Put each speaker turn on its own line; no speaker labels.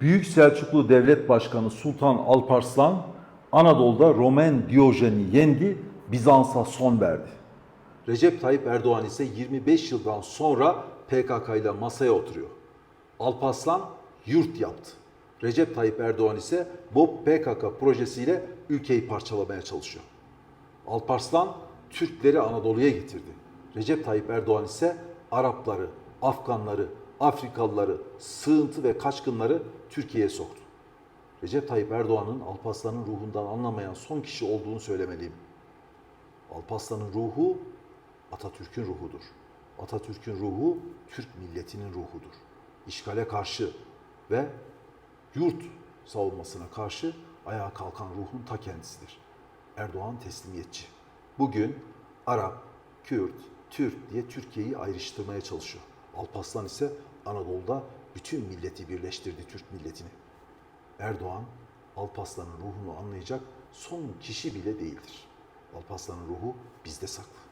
Büyük Selçuklu Devlet Başkanı Sultan Alparslan Anadolu'da Roman Diyojen'i yendi, Bizans'a son verdi.
Recep Tayyip Erdoğan ise 25 yıldan sonra PKK ile masaya oturuyor. Alparslan yurt yaptı. Recep Tayyip Erdoğan ise bu PKK projesiyle ülkeyi parçalamaya çalışıyor. Alparslan Türkleri Anadolu'ya getirdi. Recep Tayyip Erdoğan ise Arapları, Afganları, Afrikalıları, sığıntı ve kaçkınları Türkiye'ye soktu. Recep Tayyip Erdoğan'ın Alparslan'ın ruhundan anlamayan son kişi olduğunu söylemeliyim. Alparslan'ın ruhu Atatürk'ün ruhudur. Atatürk'ün ruhu Türk milletinin ruhudur. İşgale karşı ve yurt savunmasına karşı ayağa kalkan ruhun ta kendisidir. Erdoğan teslimiyetçi. Bugün Arap, Kürt, Türk diye Türkiye'yi ayrıştırmaya çalışıyor. Alparslan ise Anadolu'da bütün milleti birleştirdi Türk milletini. Erdoğan Alparslan'ın ruhunu anlayacak son kişi bile değildir. Alparslan'ın ruhu bizde saklı.